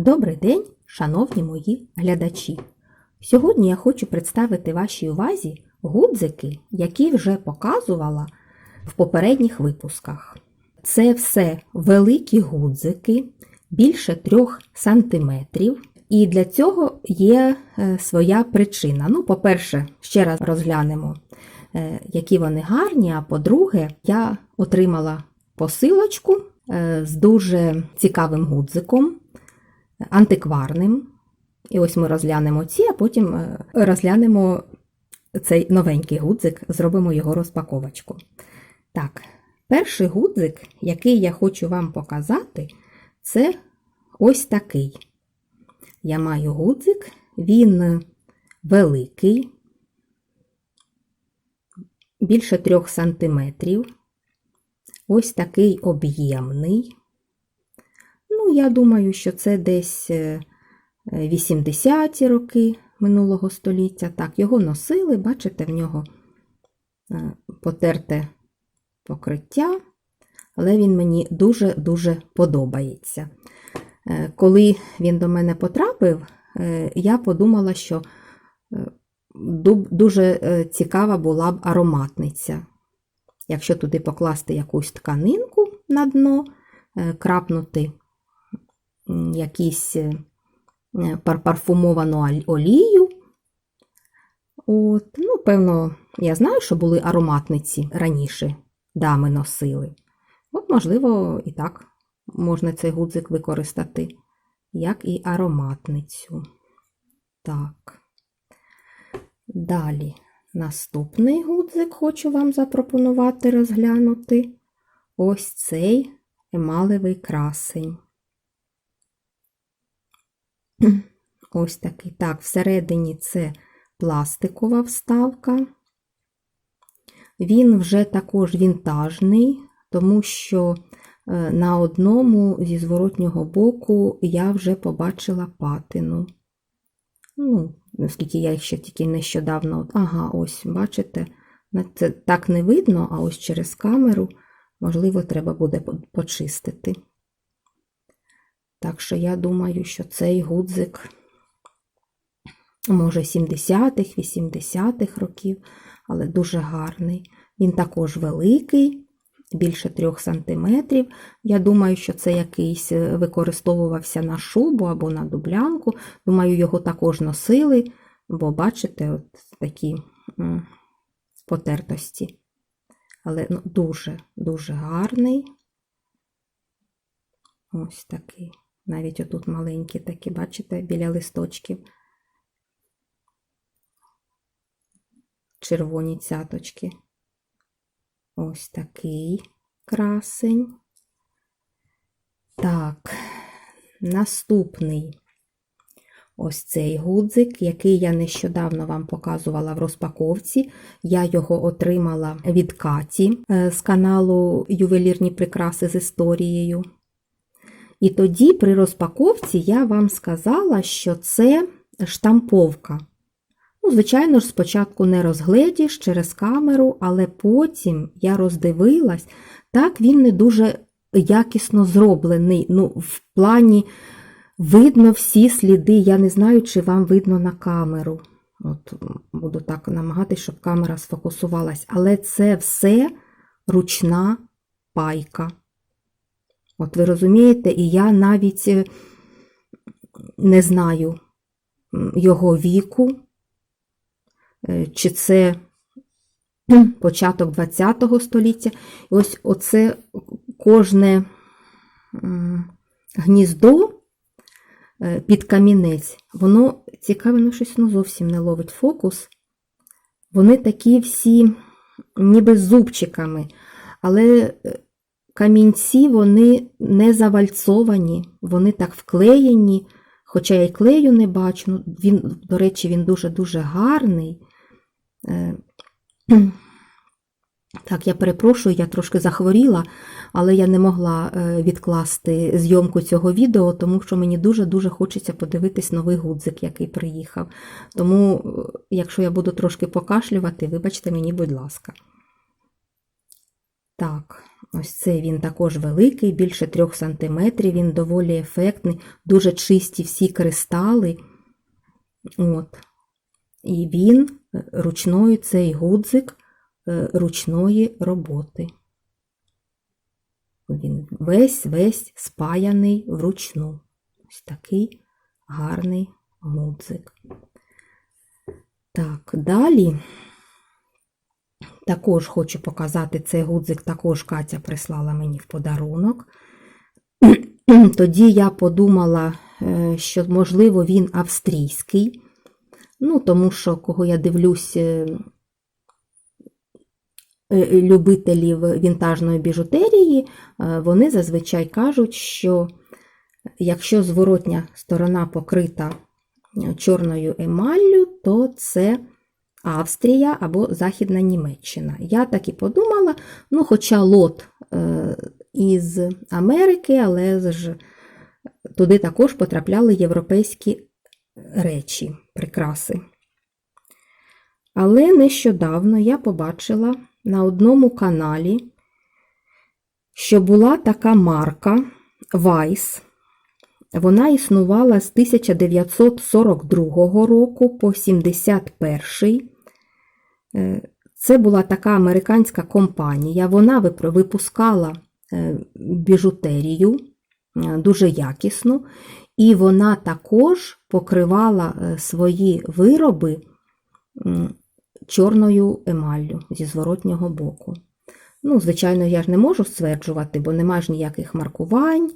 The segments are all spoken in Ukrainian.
Добрий день, шановні мої глядачі! Сьогодні я хочу представити вашій увазі гудзики, які вже показувала в попередніх випусках. Це все великі гудзики, більше 3 см. І для цього є е, своя причина. Ну, по-перше, ще раз розглянемо, е, які вони гарні. А по-друге, я отримала посилочку е, з дуже цікавим гудзиком, антикварним. І ось ми розглянемо ці, а потім е, розглянемо цей новенький гудзик, зробимо його розпаковочку. Так, перший гудзик, який я хочу вам показати, це ось такий. Я маю гудзик, він великий, більше 3 см. Ось такий об'ємний. Я думаю, що це десь 80-ті роки минулого століття. Так, його носили, бачите, в нього е, потерте покриття, але він мені дуже-дуже подобається. Е, Коли він до мене потрапив, е, я подумала, що дуже цікава була б ароматниця. Якщо туди покласти якусь тканинку на дно, крапнути якісь парфумовану олію. От, ну, Певно, я знаю, що були ароматниці раніше дами носили. От, можливо, і так можна цей гудзик використати, як і ароматницю. Так. Далі, наступний гудзик хочу вам запропонувати розглянути. Ось цей емалевий красень. Ось такий. Так, всередині це пластикова вставка. Він вже також вінтажний, тому що е, на одному зі зворотнього боку я вже побачила патину. Ну, оскільки я їх ще тільки нещодавно. Ага, ось, бачите, це так не видно, а ось через камеру, можливо, треба буде почистити. Так що я думаю, що цей гудзик, може, 70-х, 80-х років, але дуже гарний. Він також великий, більше 3 см. Я думаю, що це якийсь е, використовувався на шубу або на дублянку. Думаю, його також носили, бо, бачите, от такі потертості. Але ну, дуже-дуже гарний. Ось такий. Навіть отут маленькі такі, бачите, біля листочків. Червоні цяточки. Ось такий красень. Так, наступний ось цей гудзик, який я нещодавно вам показувала в розпаковці. Я його отримала від Каті е, з каналу Ювелірні прикраси з історією. І тоді при розпаковці я вам сказала, що це штамповка. Ну, Звичайно ж, спочатку не розгледіш через камеру, але потім я роздивилась, так він не дуже якісно зроблений. Ну, В плані видно всі сліди. Я не знаю, чи вам видно на камеру. От, Буду так намагатися, щоб камера сфокусувалась. Але це все ручна пайка. От ви розумієте, і я навіть е, не знаю його віку, е, чи це початок ХХ століття. Ось оце кожне гніздо е, під камінець, воно цікаве, ну щось ну, зовсім не ловить фокус. Вони такі всі, ніби зубчиками, але камінці вони не завальцовані, вони так вклеєні, хоча я й клею не бачу. Ну, він, До речі, він дуже-дуже гарний. Е, так, я перепрошую, я трошки захворіла, але я не могла е, відкласти зйомку цього відео, тому що мені дуже-дуже хочеться подивитись новий гудзик, який приїхав. Тому, е, якщо я буду трошки покашлювати, вибачте мені, будь ласка. Так, Ось цей він також великий, більше 3 см, він доволі ефектний, дуже чисті всі кристали. От. І він ручною цей гудзик е, ручної роботи. Він весь весь спаяний вручну. Ось такий гарний гудзик. Так, далі також хочу показати цей гудзик, також Катя прислала мені в подарунок. Тоді я подумала, е, що, можливо, він австрійський. Ну, тому що, кого я дивлюсь, е, е, любителів вінтажної біжутерії, вони зазвичай кажуть, що якщо зворотня сторона покрита чорною емаллю, то це Австрія або Західна Німеччина. Я так і подумала, ну, хоча лот е, із Америки, але ж туди також потрапляли європейські речі, прикраси. Але нещодавно я побачила на одному каналі, що була така марка Vice. Вона існувала з 1942 року по 71. Це була така американська компанія. Вона випускала е, біжутерію е, дуже якісну, і вона також покривала е, свої вироби чорною емаллю зі зворотнього боку. Ну, Звичайно, я ж не можу стверджувати, бо нема ж ніяких маркувань.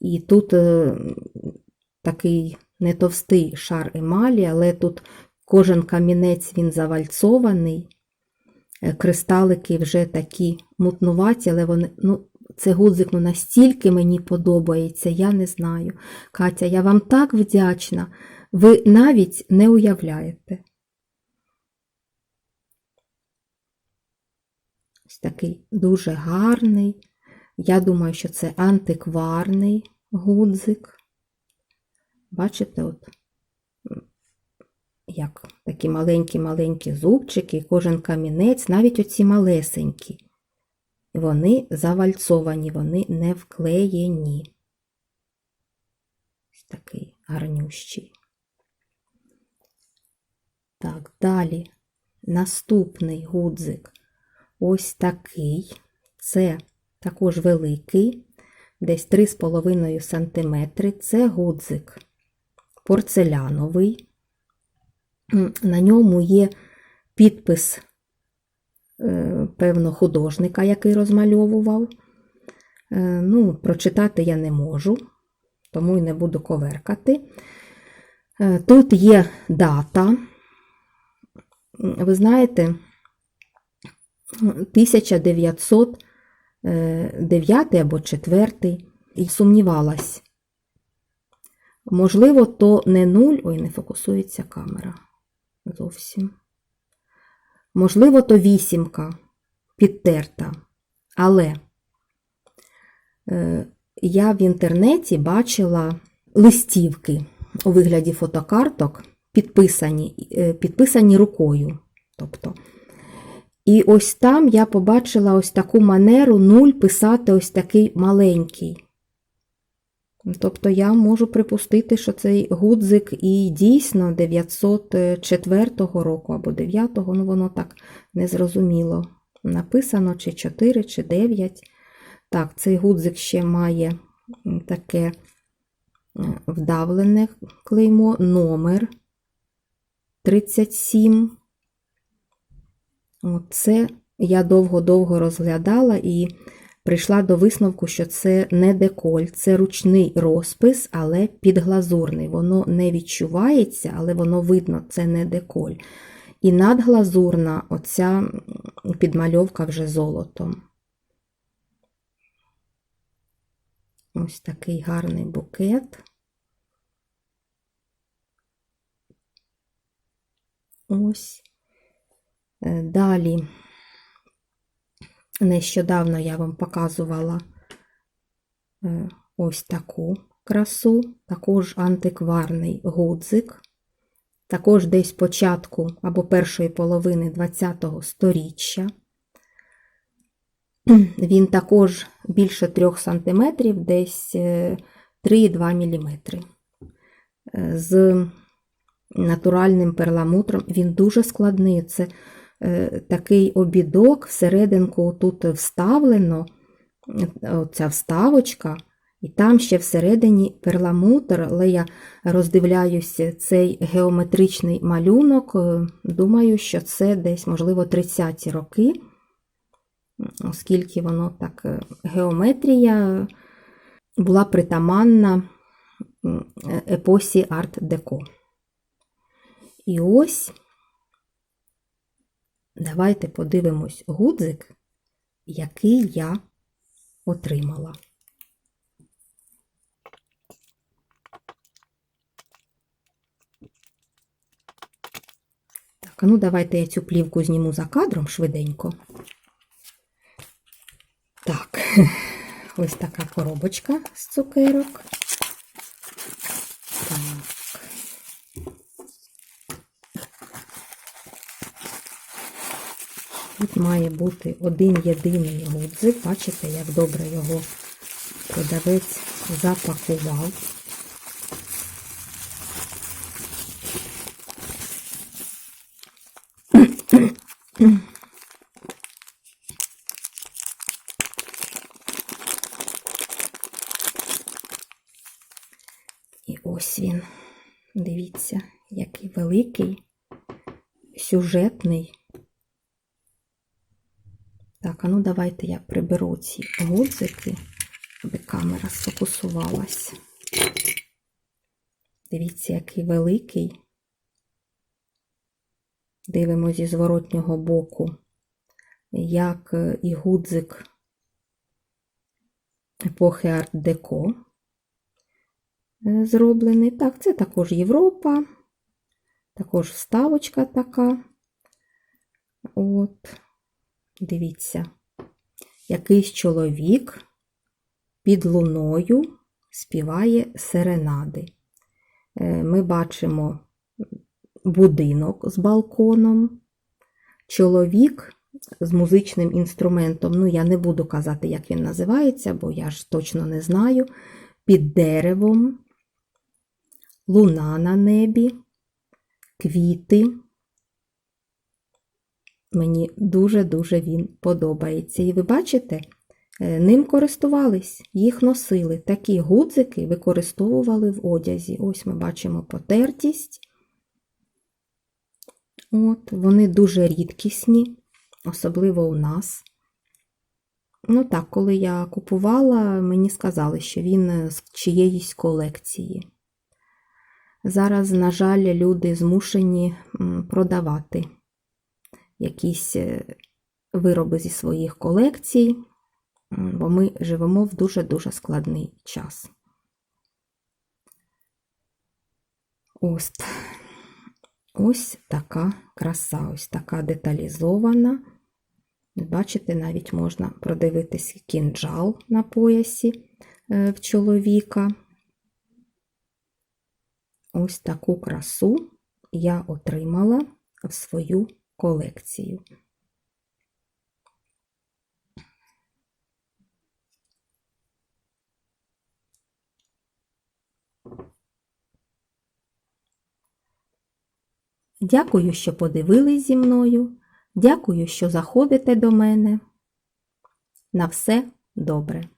І тут е, такий не товстий шар емалі, але тут кожен камінець він завальцований. Е, кристалики вже такі мутнуваті, але вони, ну, це гудзик ну, настільки мені подобається, я не знаю. Катя, я вам так вдячна. Ви навіть не уявляєте. Ось такий дуже гарний. Я думаю, що це антикварний гудзик. Бачите, от як такі маленькі-маленькі зубчики, кожен камінець, навіть оці малесенькі. Вони завальцовані, вони не вклеєні. Ось такий гарнющий. Так, далі наступний гудзик ось такий. Це також великий, десь 3,5 см. Це гудзик порцеляновий. На ньому є підпис, е, певно, художника, який розмальовував. Е, ну, Прочитати я не можу, тому і не буду коверкати. Е, тут є дата. Ви знаєте, 1900 Е, або четвертий, і сумнівалась. Можливо, то не нуль, ой, не фокусується камера зовсім. Можливо, то вісімка підтерта. Але е, я в інтернеті бачила листівки у вигляді фотокарток, підписані, е, підписані рукою. Тобто, і ось там я побачила ось таку манеру нуль писати ось такий маленький. Тобто я можу припустити, що цей гудзик і дійсно 904 року або 9, ну воно так незрозуміло написано, чи 4, чи 9. Так, цей гудзик ще має таке е, вдавлене клеймо, номер 37. Це я довго-довго розглядала і прийшла до висновку, що це не деколь, це ручний розпис, але підглазурний. Воно не відчувається, але воно видно, це не деколь. І надглазурна оця підмальовка вже золотом. Ось такий гарний букет. Ось. Е, далі, нещодавно я вам показувала е, ось таку красу, також антикварний гудзик, також десь початку або першої половини ХХ століття. Він також більше 3 см, десь е, 3,2 мм. Е, З натуральним перламутром він дуже складний. Це е, такий обідок, всерединку тут вставлено е, оця вставочка, і там ще всередині перламутр, але я роздивляюся цей геометричний малюнок. е, Думаю, що це десь, можливо, 30-ті роки, оскільки воно так, е, геометрія була притаманна е, епосі арт-деко. І ось давайте подивимось гудзик, який я отримала. Так, ну давайте я цю плівку зніму за кадром швиденько. Так, ось така коробочка з цукерок. Так. Тут має бути один єдиний гудзик. Бачите, як добре його продавець запакував. І ось він. Дивіться, який великий, сюжетний. Так, а ну давайте я приберу ці гудзики, щоб камера сфокусувалась. Дивіться, який великий. Дивимося зі зворотнього боку, як е, і гудзик епохи арт-деко е, зроблений. Так, це також Європа, також вставочка така. От. Дивіться, якийсь чоловік під луною співає серенади. Е, Ми бачимо будинок з балконом, чоловік з музичним інструментом. Ну, я не буду казати, як він називається, бо я ж точно не знаю. Під деревом, луна на небі, квіти. Мені дуже-дуже він подобається. І ви бачите, е, ним користувались, їх носили. Такі гудзики використовували в одязі. Ось ми бачимо потертість. От, Вони дуже рідкісні, особливо у нас. Ну так, коли я купувала, мені сказали, що він з чиєїсь колекції. Зараз, на жаль, люди змушені продавати якісь е, вироби зі своїх колекцій, бо ми живемо в дуже-дуже складний час. Ось, ось така краса, ось така деталізована. Бачите, навіть можна продивитись кінджал на поясі е, в чоловіка. Ось таку красу я отримала в свою колекцію. Дякую, що подивились зі мною. Дякую, що заходите до мене. На все добре.